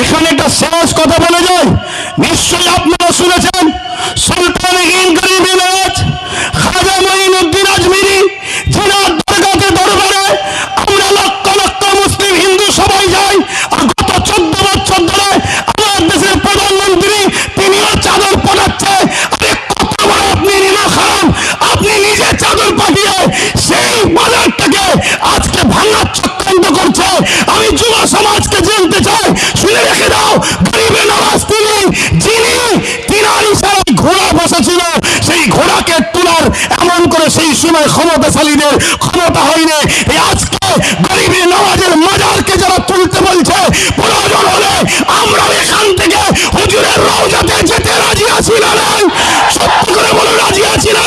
এখানে একটা সহজ কথা বলে যাই নিশ্চয়ই আপনারা শুনেছেন সুলতান সময় ক্ষমতাশালীদের ক্ষমতা হয়নি। আজকে গরিবে নওয়াজের মাজারকে যারা তুলতে বলছে, প্রয়োজন হলে আমরা এখান থেকে হুজুরের রওজাতে যেতে রাজি আছি না সত্য করে বলো, রাজি আছি না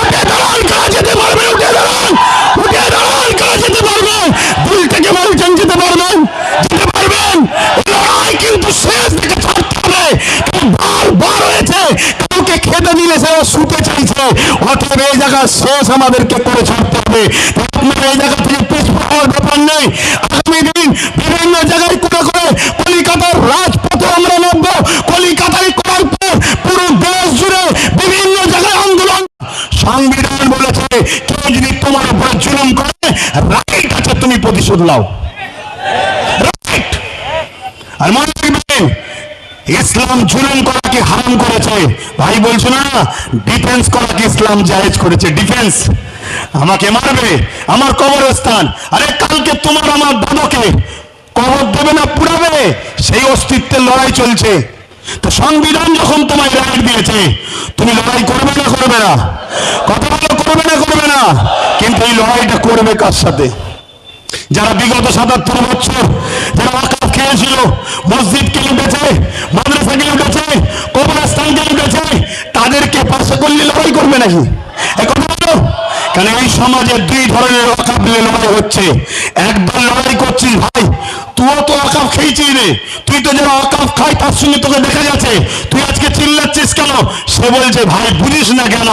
উঠে দাঁড়ান, কারা যেতে পারবে? উঠে দাঁড়ান উঠে দাঁড়ান, কারা যেতে পারবে? দিল থেকে বলছেন যেতে পারবেন? যেতে পারবেন? লড়াই কিন্তু শেষ থেকে ছাড়তে হবে। বার বার হয়েছে। বিভিন্ন জায়গায় কলিকাতার রাজপথে আমরা নামবো। কলিকাতায় করার পর পুরো দেশ জুড়ে বিভিন্ন জায়গায় আন্দোলন। সংবিধান বলেছে, কেউ যদি তোমার উপর জুলুম করে, রাইট আছে, তুমি প্রতিশোধ নাও। রাইট। আর মনে রাখবেন ইসলাম জুলুম করাকে হারাম করেছে? ভাই বলছো না? ডিফেন্স করাকে ইসলাম জায়েজ করেছে? ডিফেন্স আমাকে মারবে? আমার কবরস্থান। আরে কালকে তোমার আমার দাদাকে কবর দেবে না পুরাবে সেই অস্তিত্বের লড়াই চলছে। তো সংবিধান যখন তোমায় রাইট দিয়েছে, তুমি লড়াই করবে না করবে না? কথা বলো, করবে না করবে না? কিন্তু এই লড়াইটা করবে কার সাথে? যারা বিগত সাতাত্তর বছর যারা ওয়াকাফ খেয়েছিল মসজিদকে লুটেছে মাদ্রাসাকে লুটেছে কবরস্থানকে লুটেছে তাদেরকে পাশে করলে লড়াই করবে নাকি? কথা এই সমাজে দুই ধরনের ওয়াকাফ নিয়ে লড়াই হচ্ছে? একদল লড়াই করছিস ভাই, তুইও তো ওয়াকাফ খেয়েছিস রে। তুই তো যারা ওয়াকাফ খাই তার সঙ্গে তোকে দেখা যাচ্ছে। তুই আজকে চিল্লাচ্ছিস কেন? সে বলছে, ভাই, বুঝিস না কেন,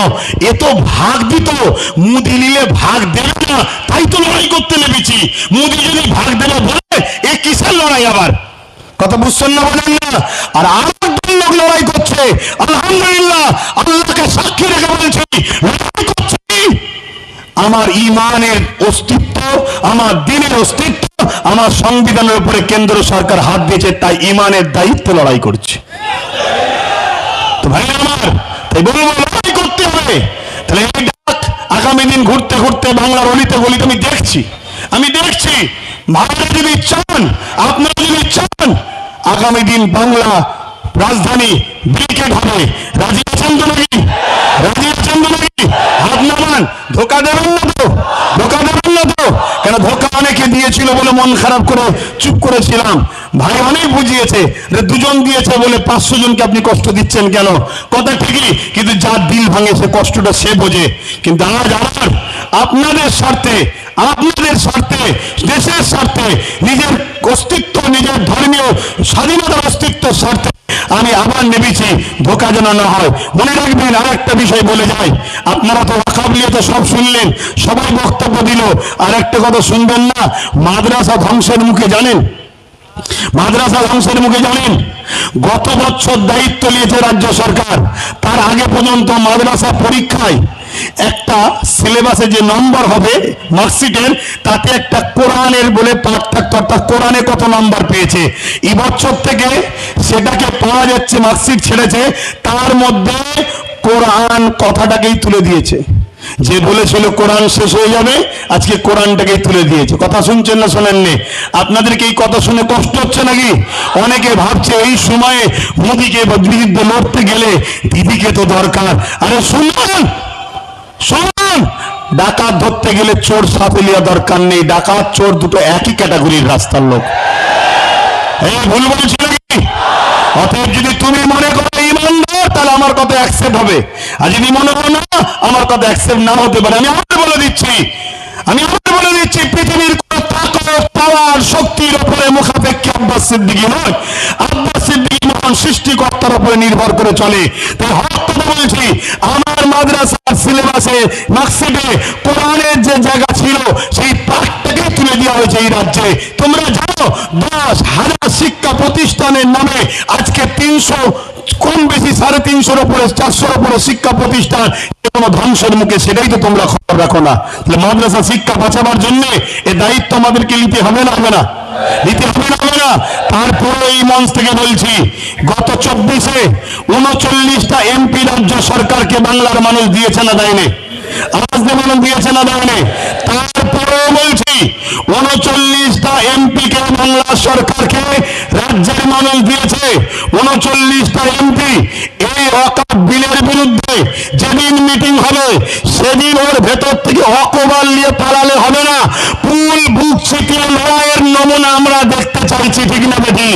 এ তো ভাগ দিত, মুদি নিলে ভাগ দেবে না তাই তো লড়াই করতে নেমেছি। মুদি যদি ভাগ দেবে বলে, এ কিসের লড়াই আবার? কথা বুঝছেন না বলেন না? আর আমার লোক লড়াই করছে। আলহামদুলিল্লাহ, আল্লাহকে সাক্ষী রেখে বলছি, লড়াই করছি। আমার ইমানের অস্তিত্ব, আমার দিনের অস্তিত্ব, আমার সংবিধানের উপরে কেন্দ্র সরকার হাত দিয়েছে, তাই ইমানের দায়িত্ব লড়াই করছে। তো ভাই আমার, তাই বলব লড়াই করতে হবে। তাহলে আগামী দিন ঘুরতে ঘুরতে বাংলার অলিতে গলিতে আমি দেখছি। আমি দেখছি ভারতে যদি চান, আপনারা যদি চান, আগামী দিন বাংলা রাজধানী ব্রিকেট হবে। রাজি আছেন তো নাকি? রাজি আছেন নাকি? হাত নামান, ধোকা দেবেন না তো? ধোকা দেবেন না তো? কেন ধোকা অনেকে দিয়েছিল বলে মন খারাপ করে চুপ করেছিলাম। ভাই অনেক বুঝিয়েছে দুজন দিয়েছে বলে পাঁচশো জনকে আপনি কষ্ট দিচ্ছেন কেন? কথা ঠিকই, কিন্তু যার দিল ভাঙে সে কষ্টটা সে বোঝে। কিন্তু আজ আমার আপনাদের স্বার্থে আপনাদের স্বার্থে, দেশের স্বার্থে, নিজের অস্তিত্ব, নিজের ধর্মীয় স্বাধীনতার অস্তিত্বের স্বার্থে আমি আবার নেমেছি, ধোকা যেন না হয়। মনে রাখবেন আর একটা বিষয় বলে যাই। আপনারা তো ওয়াকাবলিয়ে তো সব শুনলেন, সবাই বক্তব্য দিল। আর একটা কথা শুনবেন না, মাদ্রাসা ধ্বংসের মুখে, জানেন? মাদ্রাসা ধ্বংসের মুখে জানেন, গত বছর দায়িত্ব নিয়েছে রাজ্য সরকার। তার আগে পর্যন্ত মাদ্রাসা পরীক্ষায় একটা সিলেবাসে যে নম্বর হবে মার্কশিটের তাতে একটা কোরআনের বলে পাঠ থাকতো, অর্থাৎ কোরআনে কত নম্বর পেয়েছে। এবছর থেকে সেটাকে পাওয়া যাচ্ছে মার্কশিট ছেড়েছে, তার মধ্যে কোরআন কথাটাকেই তুলে দিয়েছে। যে বলেছিল কোরআন শেষ হয়ে যাবে, আজকে কোরআনটাকেই তুলে দিয়েছে। কথা শুনছেন না শোনেননি? আপনাদেরকে এই কথা শুনে কষ্ট হচ্ছে নাকি? অনেকে ভাবছে এই সময়ে মোদিকে বিরুদ্ধে লড়তে গেলে দিদিকে তো দরকার। আরে শুনুন শুনুন, ডাকাত ধরতে গেলে চোর সাথে লিয়া দরকার নেই। ডাকাত, চোর দুটো একই ক্যাটাগরির রাস্তার লোক। এই ভুল বলছি নাকি? অতএব যদি তুমি মনে করো অ্যাকসেপ্ট হবে। আর যদি মনে না, আমার কথা অ্যাকসেপ্ট না হতে পারে। আমি বলে দিচ্ছি। আমি বলে দিচ্ছি, পৃথিবীর শক্তির উপরে আব্বাস নয়। আব্বাস মহান সৃষ্টিকর্তার উপরে নির্ভর করে চলে। তাই বলছি, আমার মাদ্রাসার সিলেবাসে মার্কশিটে কোরআনের যে জায়গা ছিল, সেই পাঠটাকে তুলে দেওয়া হয়েছে এই রাজ্যে। তোমরা জানো, দশ হাজার প্রতিষ্ঠানের নামে আজকে তিনশো, কম বেশি সাড়ে তিনশোর উপরে চারশোর উপরে শিক্ষা প্রতিষ্ঠান কোনো ধ্বংসের মুখে, সেটাই তো তোমরা খবর রাখো না। তাহলে মাদ্রাসা শিক্ষা বাঁচাবার জন্য এ দায়িত্ব আমাদেরকে নিতে হবে না হবে না? তারপরে এই মঞ্চ থেকে বলছি, গত চব্বিশে উনচল্লিশটা এমপি রাজ্য সরকারকে বাংলার মানুষ দিয়েছে না দেয়নি? আওয়াজ দিয়েছে না দেয়নি, তারপরেও বলছি উনচল্লিশটা এমপি কে বাংলা সরকারকে রাজ্যের মানুষ দিয়েছে। উনচল্লিশটা এমপি এই অকাপ বিলের বিরুদ্ধে যেদিন মিটিং হবে, সেদিন ওর ভেতর থেকে অকবাল নিয়ে পালালে হবে না। পুল বুক ছিটিয়ে লড়াইয়ের নমুনা আমরা দেখতে চাইছি, ঠিক না বেটি?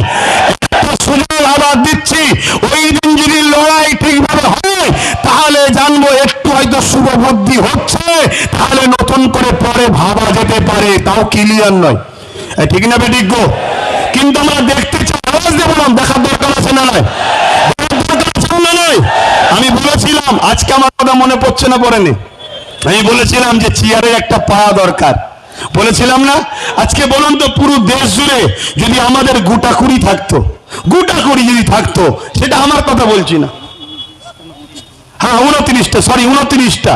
দিচ্ছি। ওই দিন যদি লড়াই ঠিকভাবে হয় তাহলে জানব একটু হয়তো শুভ বুদ্ধি হচ্ছে, তাহলে নতুন করে পরে ভাবা যেতে পারে, তাও ক্লিয়ার নয়। ঠিক না বেটিজ্ঞ কিন্তু আমরা দেখতে চাই, আওয়াজ দেবো দেখার দরকার আছে না নয় আমি বলেছিলাম, আজকে আমার কথা মনে পড়ছে না পড়েনি। আমি বলেছিলাম যে চেয়ারে একটা পাওয়া দরকার। বলেছিলাম না? আজকে বলুন তো পুরো দেশ জুড়ে যদি আমাদের গোটা কুড়ি থাকতো গোটা কুড়ি যদি থাকতো, সেটা আমার কথা বলছি না। হ্যাঁ উনত্রিশটা সরি উনত্রিশটা।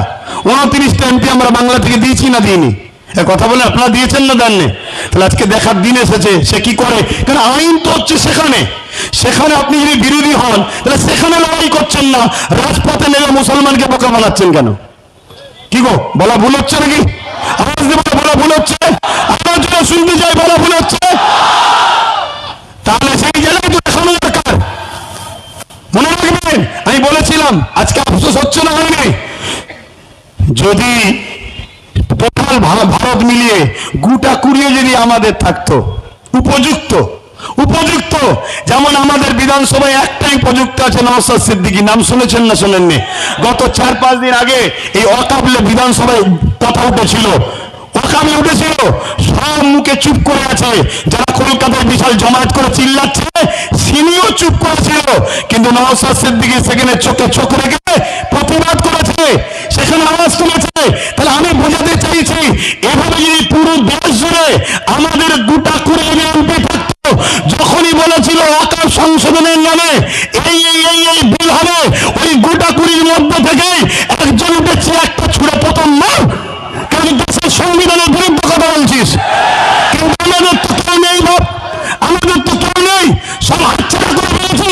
উনত্রিশটা এমপি আমরা বাংলা থেকে দিয়েছি না দিইনি? কথা বলে আপনারা দিয়েছেন না দেননি? তাহলে আজকে দেখার দিন এসেছে, সে কি করে? কারণ আইন তো হচ্ছে সেখানে। সেখানে আপনি যদি বিরোধী হন, তাহলে সেখানে লড়াই করছেন না, রাজপথে নেমে মুসলমানকে বোকা বানাচ্ছেন কেন? কি গো, বলা ভুল হচ্ছে নাকি? আওয়াজ দেবো বলা ভুল হচ্ছে? আপনার জন্য শুনতে চাই আমি বলেছিলাম আজকে আফসোস হচ্ছে না হয়নি যদি টোটাল ভারত মিলিয়ে গোটা কুড়িয়ে যদি আমাদের থাকতো, উপযুক্ত উপযুক্ত, যেমন আমাদের বিধানসভায় একটাই উপযুক্ত আছে নওসাদ সিদ্দিকী, নাম শুনেছেন না শোনেননি? গত চার পাঁচ দিন আগে এই অকাবলে বিধানসভায় কথা উঠেছিল। ওখানে উঠেছিল, সব মুখে চুপ করে আছে, যারা কলকাতায় বিশাল জমায়েত করে চিল্লাচ্ছে সিনিও চুপ করেছিল কিন্তু নওসাদ সিদ্দিকি সেখানে চোখে চোখ রেখে প্রতিবাদ করেছে, সেখানে আওয়াজ তুলেছে। তাহলে আমি বোঝাতে চাইছি, এভাবে যদি পুরো দেশ জুড়ে আমাদের দুটা করে এমপি থাকতো, যখনই বলেছিল আকার সংশোধনের নামে এই এই এই এই বিল হবে, ওই গোটা কুড়ির মধ্যে থেকে একজন উঠেছে একটা ছুড়ে প্রথম মার। কারণ দেশের সংবিধানের বিরুদ্ধে কথা বলছিস? কিন্তু আমাদের তো কেউ নেই আমাদের তো কেউ নেই। সব হাতছাড়া করে ফেলেছি